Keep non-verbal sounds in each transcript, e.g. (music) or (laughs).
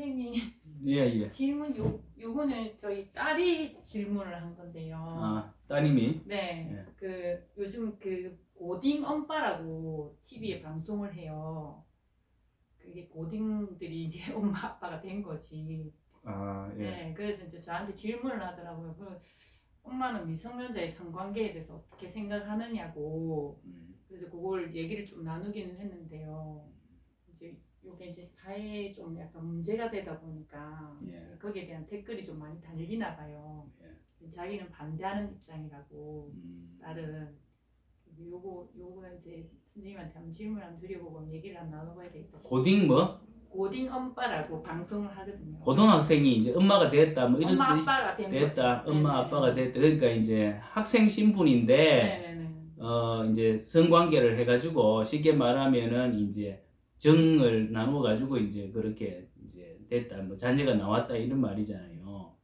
선생님 예, 예. 질문 요 요거는 저희 딸이 질문을 한 건데요. 아, 따님이. 네, 예. 그 요즘 그 고딩 엄빠라고 TV에 방송을 해요. 그게 고딩들이 이제 (laughs) 엄마 아빠가 된 거지. 아, 예. 네, 그래서 이제 저한테 질문을 하더라고요. 그 엄마는 미성년자의 성관계에 대해서 어떻게 생각하느냐고. 음, 그래서 그걸 얘기를 좀 나누기는 했는데요. 이제 요게 이제 사회에 좀 약간 문제가 되다 보니까 예. 거기에 대한 댓글이 좀 많이 달리나 봐요. 자기는 반대하는 입장이라고 음, 이제 요거 요거 이제 선생님한테 한번 질문 한번 드려보고 얘기를 한번 나눠봐야 되겠다. 고딩 뭐? 고딩 엄빠라고 방송을 하거든요. 고등학생이 이제 엄마가 됐다 뭐 이런 엄마 뜻이 아빠가 된 됐다. 거죠. 엄마 네네. 아빠가 됐다. 그러니까 이제 학생 신분인데 네네네. 어 이제 성관계를 해가지고 쉽게 말하면은 이제 정을 나누어 가지고 이제 그렇게 이제 됐다. 뭐 자녀가 나왔다 이런 말이잖아요.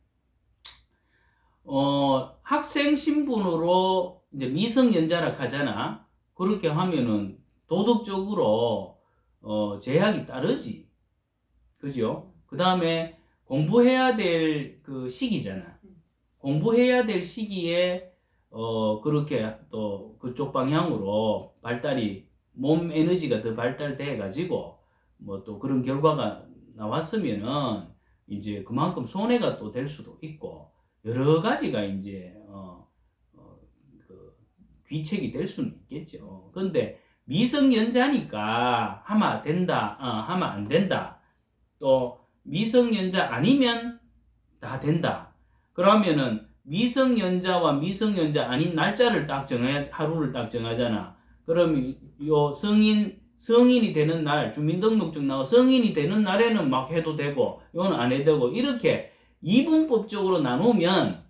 어 학생 신분으로 이제 미성년자라 하잖아. 그렇게 하면은 도덕적으로 어 제약이 따르지. 그죠? 그 다음에 공부해야 될 그 시기잖아. 공부해야 될 시기에 어 그렇게 또 그쪽 방향으로 발달이 몸 에너지가 더 발달돼 가지고 뭐 또 그런 결과가 나왔으면은 이제 그만큼 손해가 또 될 수도 있고 여러 가지가 이제 어, 어, 그 귀책이 될 수는 있겠죠. 근데 미성년자니까 하면 된다, 어, 하면 안 된다. 또 미성년자 아니면 다 된다. 그러면은 미성년자와 미성년자 아닌 날짜를 딱 정해 하루를 딱 정하잖아. 그러면 요 성인 성인이 되는 날 주민등록증 나와 성인이 되는 날에는 막 해도 되고 이건 안 해도 되고 이렇게 이분법적으로 나누면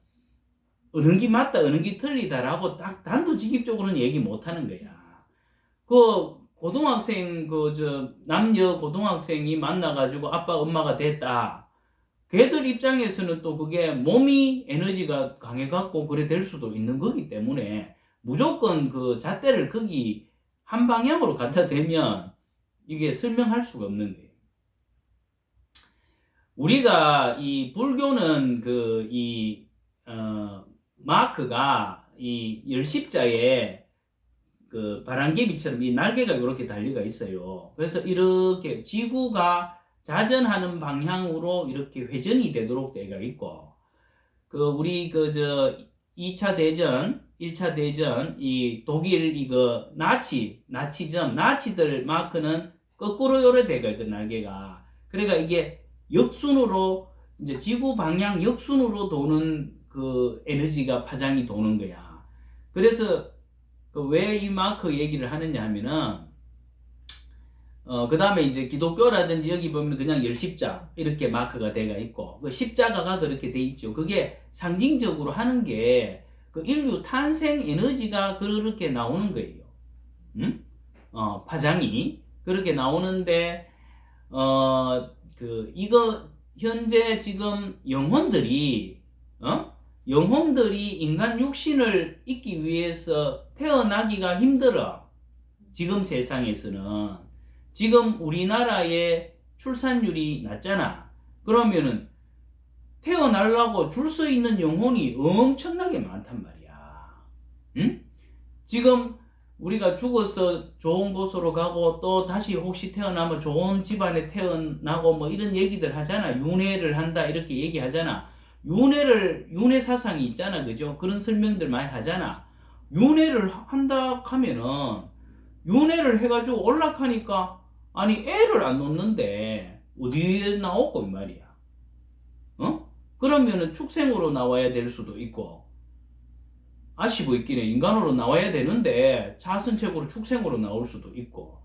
어느 게 맞다 어느 게 틀리다라고 딱 단도직입적으로는 얘기 못 하는 거야. 그 고등학생 그 저 남녀 고등학생이 만나 가지고 아빠 엄마가 됐다. 걔들 입장에서는 또 그게 몸이 에너지가 강해 갖고 그래 될 수도 있는 거기 때문에 무조건 그 잣대를 거기 한 방향으로 갖다 대면 이게 설명할 수가 없는 거예요. 우리가 이 불교는 그 이 어, 마크가 이 열십자에 그 바람개비처럼 이 날개가 이렇게 달려가 있어요. 그래서 이렇게 지구가 자전하는 방향으로 이렇게 회전이 되도록 되어 있고, 그 우리 그 저 2차 대전, 1차 대전 이 독일 이거 나치, 나치점, 나치들 마크는 거꾸로 요래 되가 그 날개가. 그러니까 이게 역순으로 이제 지구 방향 역순으로 도는 그 에너지가 파장이 도는 거야. 그래서 그 왜 이 마크 얘기를 하느냐 하면은 어, 그 다음에 이제 기독교라든지 여기 보면 그냥 열십자 이렇게 마크가 돼가 있고 그 십자가가 그렇게 돼 있죠. 그게 상징적으로 하는 게 그 인류 탄생 에너지가 그렇게 나오는 거예요. 음? 어, 파장이 그렇게 나오는데 어, 그 이거 현재 지금 영혼들이 어? 영혼들이 인간 육신을 잊기 위해서 태어나기가 힘들어. 지금 세상에서는. 지금 우리나라의 출산율이 낮잖아. 그러면은 태어나려고 줄 수 있는 영혼이 엄청나게 많단 말이야. 응? 지금 우리가 죽어서 좋은 곳으로 가고 또 다시 혹시 태어나면 좋은 집안에 태어나고 뭐 이런 얘기들 하잖아. 윤회를 한다 이렇게 얘기하잖아. 윤회를 윤회 사상이 있잖아. 그죠? 그런 설명들 많이 하잖아. 윤회를 한다 하면은 윤회를 해 가지고 올락하니까 아니 애를 안 놓는데 어디에 나오고 이 말이야. 어? 그러면은 축생으로 나와야 될 수도 있고 아시고 있기는 인간으로 나와야 되는데 자선책으로 축생으로 나올 수도 있고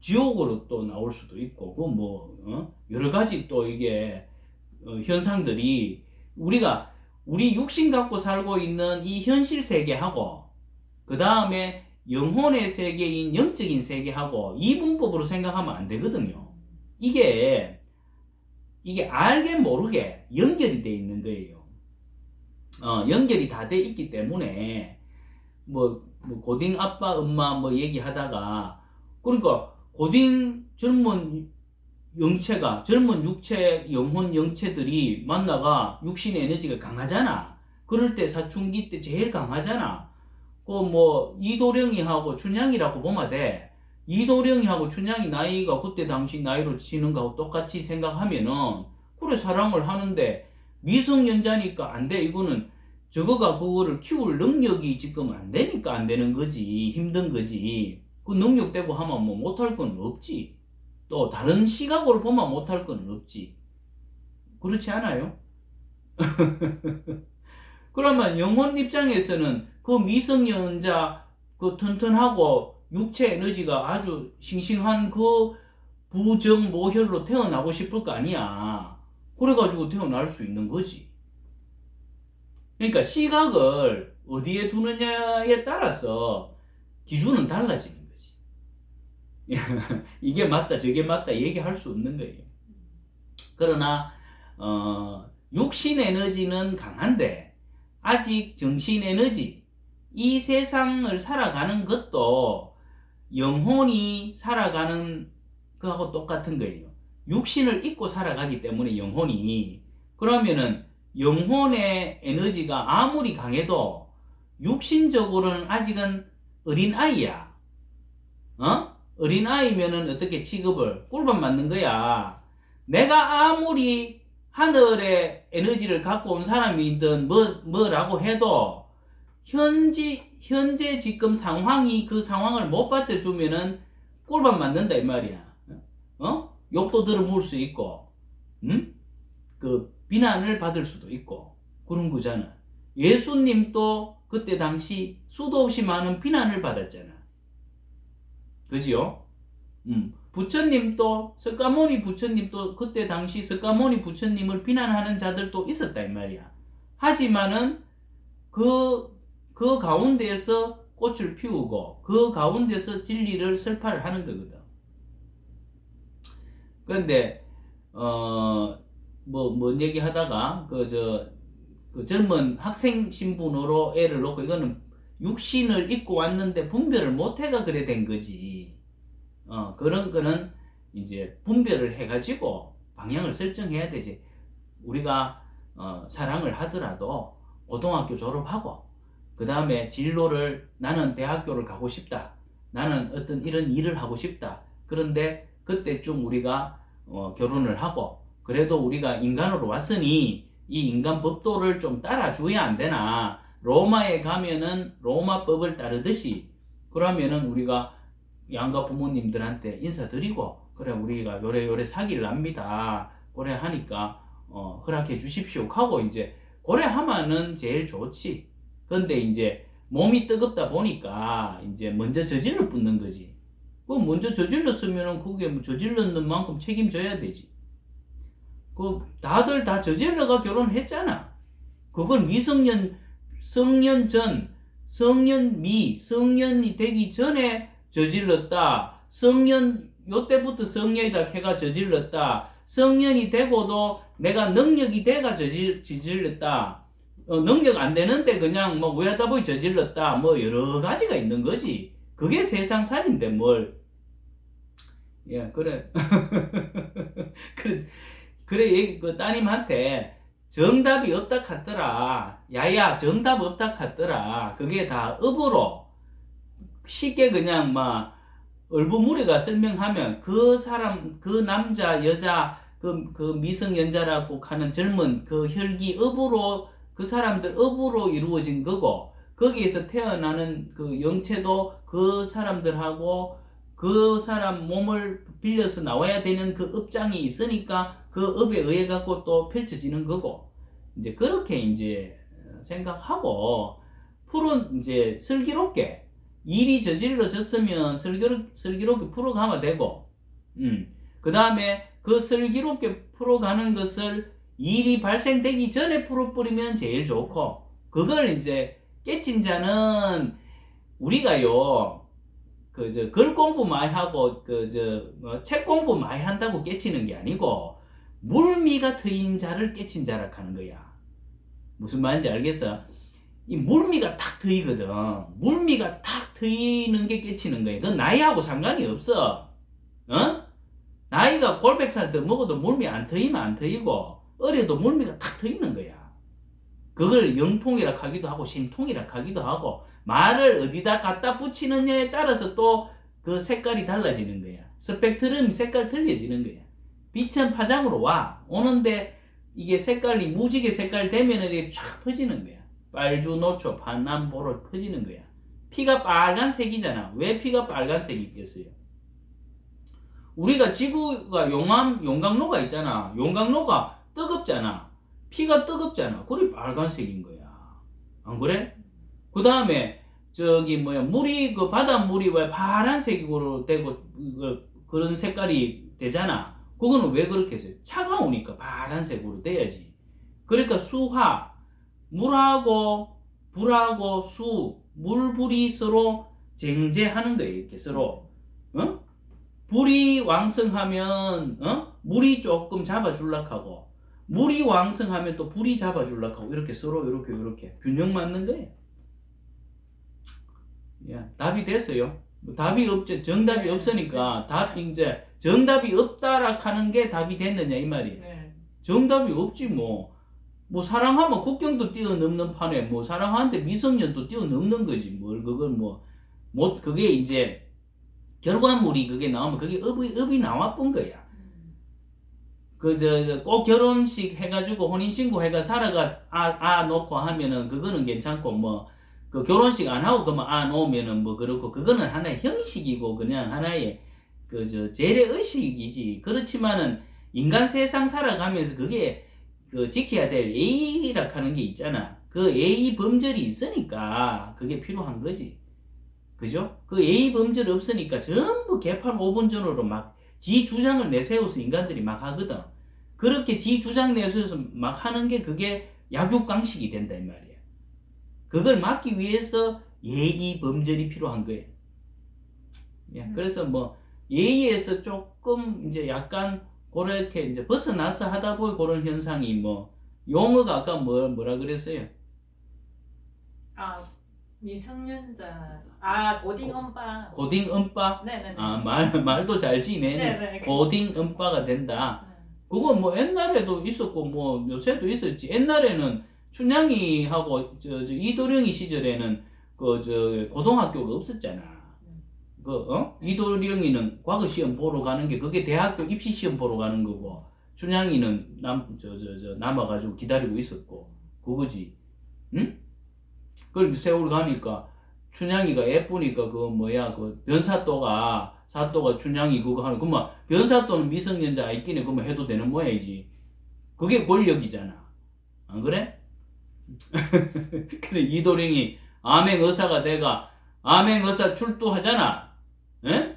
지옥으로 또 나올 수도 있고 그뭐 어? 여러 가지 또 이게 어, 현상들이 우리가 우리 육신 갖고 살고 있는 이 현실 세계하고 그 다음에 영혼의 세계인 영적인 세계하고 이분법으로 생각하면 안 되거든요. 이게 이게 알게 모르게 연결이 돼 있는 거예요. 어, 연결이 다 돼 있기 때문에 뭐, 뭐 고딩 아빠 엄마 뭐 얘기하다가 그러니까 고딩 젊은 영체가 젊은 육체 영혼 영체들이 만나가 육신의 에너지가 강하잖아. 그럴 때 사춘기 때 제일 강하잖아. 그뭐 이도령이하고 춘향이라고 보면 돼. 이도령이하고 춘향이 나이가 그때 당시 나이로 치는 거하고 똑같이 생각하면은 그래 사랑을 하는데 미성년자니까 안 돼. 이거는 저거가 그거를 키울 능력이 지금 안 되니까 안 되는 거지. 힘든 거지. 그 능력 되고 하면 뭐 못할 건 없지. 또 다른 시각으로 보면 못할 건 없지. 그렇지 않아요? (laughs) 그러면 영혼 입장에서는 그 미성년자 그 튼튼하고 육체 에너지가 아주 싱싱한 그 부정 모혈로 태어나고 싶을 거 아니야. 그래가지고 태어날 수 있는 거지. 그러니까 시각을 어디에 두느냐에 따라서 기준은 달라지는 거지. (laughs) 이게 맞다, 저게 맞다 얘기할 수 없는 거예요. 그러나 어, 육신 에너지는 강한데 아직 정신 에너지 이 세상을 살아가는 것도 영혼이 살아가는 거하고 똑같은 거예요. 육신을 잊고 살아가기 때문에 영혼이 그러면은 영혼의 에너지가 아무리 강해도 육신적으로는 아직은 어린 아이야. 어? 어린 아이면은 어떻게 취급을 꿀밤 맞는 거야. 내가 아무리 하늘의 에너지를 갖고 온 사람이든 뭐 뭐라고 해도 현지 현재 지금 상황이 그 상황을 못 받쳐주면은 꿀밤 맞는다 이 말이야. 어? 욕도 들어물 수 있고, 음? 그 비난을 받을 수도 있고 그런 거잖아. 예수님도 그때 당시 수도 없이 많은 비난을 받았잖아. 그지요? 음. 부처님도 석가모니 부처님도 그때 당시 석가모니 부처님을 비난하는 자들도 있었다 이 말이야. 하지만은 그, 그 가운데에서 꽃을 피우고 그 가운데서 진리를 설파를 하는 거거든. 그런데 어뭐 뭔 얘기 하다가 그저 그 젊은 학생 신분으로 애를 놓고 이거는 육신을 입고 왔는데 분별을 못해가 그래 된 거지. 어 그런 거는 이제 분별을 해가지고 방향을 설정해야 되지. 우리가 어, 사랑을 하더라도 고등학교 졸업하고 그 다음에 진로를 나는 대학교를 가고 싶다. 나는 어떤 이런 일을 하고 싶다. 그런데 그때쯤 우리가 어, 결혼을 하고 그래도 우리가 인간으로 왔으니 이 인간 법도를 좀 따라줘야 안 되나 로마에 가면은 로마 법을 따르듯이 그러면은 우리가 양가 부모님들한테 인사드리고 그래 우리가 요래 요래 사기를 납니다 그래 하니까 어, 허락해 주십시오 하고 이제 그래 하면은 제일 좋지 근데 이제 몸이 뜨겁다 보니까 이제 먼저 저질러 붙는 거지 그 먼저 저질렀으면은 그게 뭐 저질렀는 만큼 책임져야 되지. 그 다들 다 저질러가 결혼했잖아. 그건 미성년 성년 전 성년 미 성년이 되기 전에 저질렀다. 성년 요때부터 성년이다 걔가 저질렀다. 성년이 되고도 내가 능력이 돼가 저질 저질렀다. 어, 능력 안 되는데 그냥 뭐 왜하다 보니 저질렀다. 뭐 여러 가지가 있는 거지. 그게 세상 살인데 뭘. 예, 그래. (laughs) 그래, 그래, 그 따님한테 정답이 없다 카더라. 야야, 정답 없다 카더라. 그게 다 업으로 쉽게 그냥 막 얼부무리가 설명하면 그 사람, 그 남자, 여자, 그, 그 미성년자라고 하는 젊은 그 혈기 업으로 그 사람들 업으로 이루어진 거고 거기에서 태어나는 그 영체도 그 사람들하고 그 사람 몸을 빌려서 나와야 되는 그 업장이 있으니까 그 업에 의해 갖고 또 펼쳐지는 거고. 이제 그렇게 이제 생각하고 풀은 이제 슬기롭게 일이 저질러졌으면 슬기롭, 슬기롭게 풀어가면 되고 음 그 다음에 그 슬기롭게 풀어가는 것을 일이 발생되기 전에 풀어버리면 제일 좋고 그걸 이제 깨친 자는 우리가요 그 저 글 공부 많이 하고 그저책 공부 많이 한다고 깨치는 게 아니고 물미가 트인 자를 깨친 자라 하는 거야. 무슨 말인지 알겠어? 이 물미가 탁 트이거든. 물미가 탁 트이는 게 깨치는 거야. 그건 나이하고 상관이 없어. 어? 나이가 골백살 더 먹어도 물미 안 트이면 안 트이고 어려도 물미가 탁 트이는 거야. 그걸 영통이라 하기도 하고 신통이라 하기도 하고 말을 어디다 갖다 붙이느냐에 따라서 또 그 색깔이 달라지는 거야. 스펙트럼 색깔 틀려지는 거야. 빛은 파장으로 와 오는데 이게 색깔이 무지개 색깔 되면은 이게 쫙 퍼지는 거야. 빨주, 노초, 반남, 보로 퍼지는 거야. 피가 빨간색이잖아. 왜 피가 빨간색이 있겠어요? 우리가 지구가 용암, 용광로가 있잖아. 용광로가 뜨겁잖아. 피가 뜨겁잖아. 그래 빨간색인 거야. 안 그래? 그 다음에 저기 뭐야 물이 그 바닷물이 왜 파란색으로 되고 그, 그런 색깔이 되잖아. 그거는 왜 그렇게 했어요? 차가우니까 파란색으로 돼야지. 그러니까 수화 물하고 불하고 수 물 불이 서로 쟁제하는 거예요. 이렇게 서로. 어? 불이 왕성하면 어? 물이 조금 잡아줄락 하고 물이 왕성하면 또 불이 잡아줄락 하고 이렇게 서로 이렇게 이렇게 균형 맞는 거예요. 야, 답이 됐어요. 뭐 답이 없죠. 정답이 없으니까 답 이제 정답이 없다라 하는 게 답이 됐느냐 이 말이에요. 네. 정답이 없지 뭐. 뭐 사랑하면 국경도 뛰어넘는 판에 뭐 사랑하는데 미성년도 뛰어넘는 거지 뭘 그걸 뭐 못 그게 이제 결과물이 그게 나오면 그게 업이 업이 나와본 거야. 음. 그저꼭 결혼식 해가지고 혼인 신고 해가 살아가 아, 아 놓고 하면은 그거는 괜찮고 뭐 그 결혼식 안 하고 그만 아 놓으면은 뭐 그렇고 그거는 하나의 형식이고 그냥 하나의 그 저 재래 의식이지 그렇지만은 인간 세상 살아가면서 그게 그 지켜야 될 예의라 하는 게 있잖아 그 예의 범절이 있으니까 그게 필요한 거지 그죠 그 예의 범절 없으니까 전부 개판 5분 전으로 막 지 주장을 내세워서 인간들이 막 하거든. 그렇게 지 주장 내세워서 막 하는 게 그게 약육강식이 된다 이 말이야. 그걸 막기 위해서 예의 범절이 필요한 거예요. 예, 음. 그래서 뭐 예의에서 조금 이제 약간 그렇게 이제 벗어나서 하다 보니 그런 현상이 뭐 용어가 아까 뭐 뭐라 그랬어요? 아 미성년자 아 고딩 엄빠 고딩 음빠? 네네네 아말 말도 잘 지내네. 네네 고딩 음빠가 된다. 네. 그거 뭐 옛날에도 있었고 뭐 요새도 있었지. 옛날에는 춘향이하고 저, 저 이도령이 시절에는 그 저 고등학교가 없었잖아. 그 어? 이도령이는 과거 시험 보러 가는 게 그게 대학교 입시 시험 보러 가는 거고 춘향이는 남 저 저 저 남아가지고 기다리고 있었고 그거지. 응? 그걸 세월 가니까 춘향이가 예쁘니까 그 뭐야 그 변사또가 사또가 춘향이 그거 하는 그만 변사또는 미성년자 아이끼네 그만 해도 되는 모양이지 그게 권력이잖아 안 그래? (laughs) 그래 이도령이 암행 의사가 돼가 암행 의사 출두하잖아 에?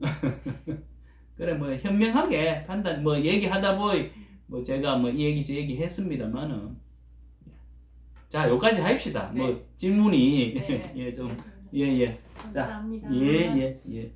(laughs) 그래 뭐 현명하게 판단 뭐 얘기하다 보이 뭐 제가 뭐 이 얘기 저 얘기 했습니다만은 자 여기까지 합시다 뭐 질문이 네. (laughs) 예좀 알겠습니다. 예, 예. 감사합니다. 예, 예, 예.